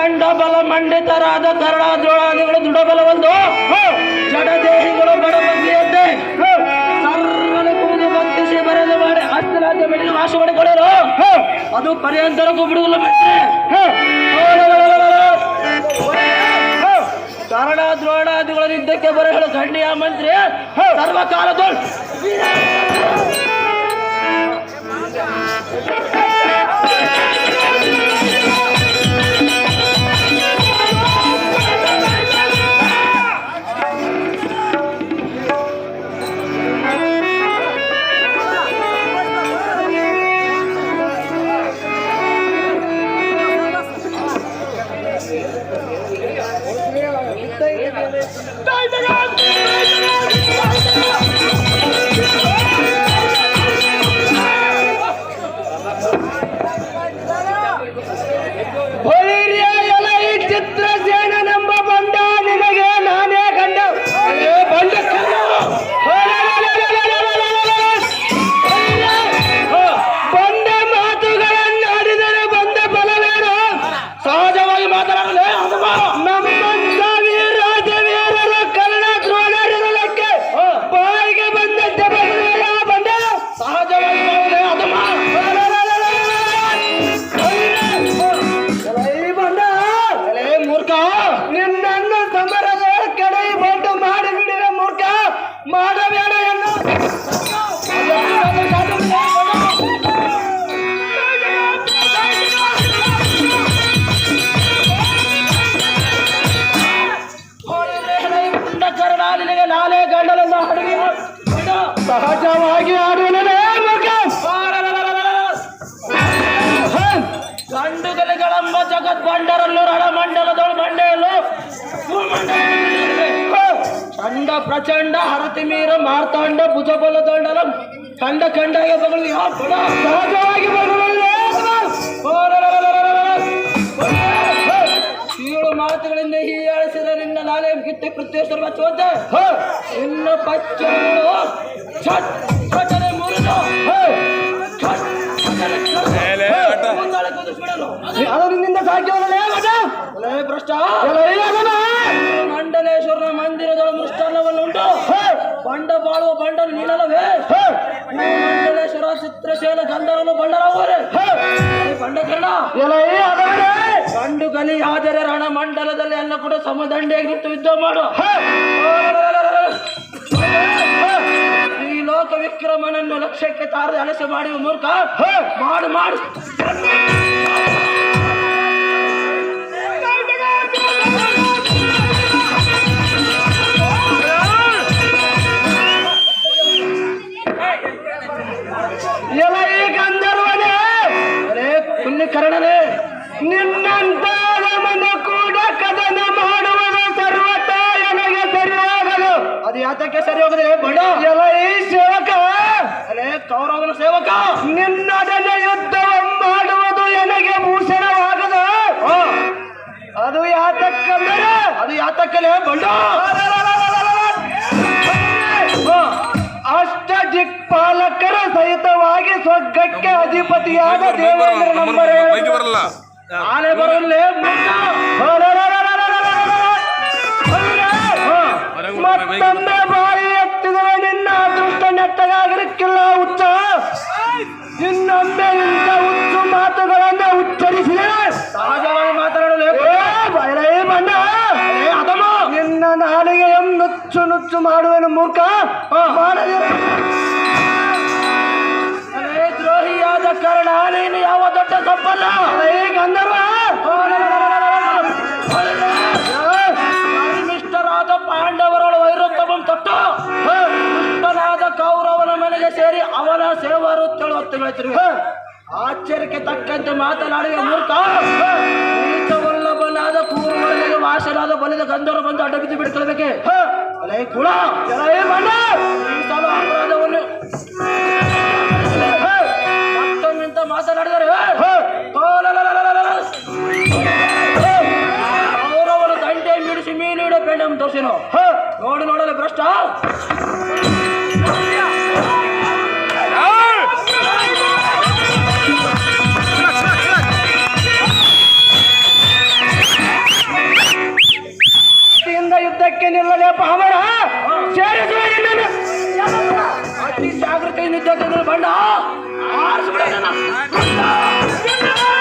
ಪ್ರಚಂಡ ಬಲ ಮಂಡಿತರಾದ ಕರುಣಾದ್ರೋಳಾದಿಗಳು ದೃಢಬಲವೊಂದು ಜಡದೇಹಿಗಳು ಬಡಬಗ್ಗೆಯದ್ದೇ ಸರ್ವನು ಕೂದು ಭಕ್ತಿಸಿ ಬರೆದು ಮಾಡಿ ಹಸ್ತರಾಜ್ಯ ಬೆಳೆದು ನಾಶ ಮಾಡಿಕೊಳ್ಳರು ಅದು ಪರ್ಯಂತರಕ್ಕೂ ಬಿಡುವುದಿಲ್ಲ ಕರಡ ದ್ರೋಣಾದಿಗಳ ಯುದ್ಧಕ್ಕೆ ಬರ ಹೇಳು ಗಣ್ಯ ಮಂತ್ರಿ ಸರ್ವಕಾಲದೋಳ್. টাকা ಸಹಜವಾಗಿ ಮೂರ್ಖ ಗಂಡುಗಲಿಗಳೆಂಬ ಜಗತ್ ಬಂಡರಲ್ಲೂ ರಣಮಂಡಲದೊಳು ಮಂಡೆಯಲ್ಲೂ ಚಂಡ ಪ್ರಚಂಡ ಹರತಿ ಮೀರ ಮಾರ್ತಾಂಡ ಭುಜಬಲ ಕಂಡ ಕಂಡ ಬಗಳು ಯಾವ ಸಹಜವಾಗಿ ಏಳು ಮಾತುಗಳಿಂದ ಹೀಯಾಳಿಸಿದ ನಿನ್ನ ನಾಳೆ ಗಿಟ್ಟಿ ಕೃತ್ಯೇಶ್ವರ ಚೋತೆ. ಇನ್ನು ಪಚ್ಚಗಳು ಭ್ರಷ್ಟ. ಮಂಡಲೇಶ್ವರನ ಮಂದಿರದೊಳ ಮೃಷ್ಟಾನ್ನವನ್ನುಂಟು ಬಂಡ ಬಾಳುವ ಬಂಡನು ನೀನಲ್ಲವೇ ಮಂಡಲೇಶ್ವರ ಚಿತ್ರಶೇಲ ಗಂಧರನ್ನು ಬಂಡರವರೇ ಬಂಡಕರಣ? ಗಂಡು ಗಲಿ ಆದರೆ ರಣ ಮಂಡಲದಲ್ಲಿ ಎಲ್ಲ ಕೂಡ ಸಮದಂಡೆಯಾಗಿ ನಿಂತು ಯುದ್ಧ ಮಾಡು. ಲೋಕ ವಿಕ್ರಮನನ್ನು ಲಕ್ಷ್ಯಕ್ಕೆ ತಾರದೆ ಅಲಸೆ ಮಾಡಿ ಮೂರ್ಖ ಮಾಡು ಮಾಡು. ಎಲ್ಲ ಈ ಗಂಧರ್ವನೇ ಅರೇ ಪುಣ್ಯಕರಣನೇ ನಿನ್ನಂತ ಅದು ಯಾತಕ್ಕೆ ಸರಿ ಹೋಗದೆ ಬಡ. ಎಲ್ಲ ಈ ಸೇವಕ ಅರೇ ಕೌರವನ ಸೇವಕ. ನಿನ್ನೊಡನೆ ಯುದ್ಧ ಮಾಡುವುದು ನನಗೆ ಭೂಷಣವಾಗದ? ಅದು ಯಾತಕ್ಕಂದರೆ? ಅದು ಯಾತಕ್ಕಲೇ ಬಂಡ. ಅಷ್ಟ ದಿಕ್ಪಾಲಕರ ಸಹಿತವಾಗಿ ಸ್ವರ್ಗಕ್ಕೆ ಅಧಿಪತಿಯಾದ ದೇವೇಂದ್ರ ನಂಬರ್ ಬೈಕ್ ಬರಲ್ಲ. ಮತ್ತೊಮ್ಮೆ ಬಾಯಿ ಎತ್ತಿದರೆ ನಿನ್ನ ಅದೃಷ್ಟ ನೆಟ್ಟಗಾಗಲಿಕ್ಕಿಲ್ಲ ಹುಚ್ಚ. ಇನ್ನೊಮ್ಮೆ ಇಂಥ ಹುಚ್ಚು ಮಾತುಗಳನ್ನ ಉಚ್ಚರಿಸಿ ಸಹಜವಾಗಿ ಮಾತನಾಡಲು ಬಣ್ಣ ನಿನ್ನ ನಾಲಿಗೆ ನುಚ್ಚು ನುಚ್ಚು ಮಾಡುವೆನು ಮೂರ್ಖ. ಮಾಡದಿರ ದ್ರೋಹಿಯಾದ ಕಾರಣ ನೀನು ಯಾವ ದೊಡ್ಡ ತಪ್ಪಲ್ಲ ಈಗ ಗಂಧರ್ವ. ತಿಳುವತ್ತು ಬೆಳೆತಿರು ಆಶ್ಚರ್ಯಕ್ಕೆ ತಕ್ಕಂತೆ ಮಾತನಾಡುವ ಮೂರ್ಖ. ನೀಚವಲ್ಲಭನಾದ ಕೂರುಗಳಿಗೆ ವಾಸನಾದ ಬಲಿದ ಗಂಧರು ಬಂದು ಅಡ್ಡ ಬಿದ್ದು ಬಿಡ್ಕೊಳ್ಬೇಕೆ ಅಲೇ ಕುಳ ಅಪರಾಧವನ್ನು ಮತ್ತೊಮ್ಮಿಂತ ಮಾತನಾಡಿದರೆ ಅವರವರ ದಂಡೆ ಮಿಡಿಸಿ ಮೀನಿಡ ಬೆಂಡಂ ತೋರಿಸಿನು? ನೋಡಿ ನೋಡಲು ಭ್ರಷ್ಟ. ಅತಿ ಜಾಗೃತಿ ನಿದ್ದೆ ಬಂಡ ಆರಿಸ್ಬಿಡ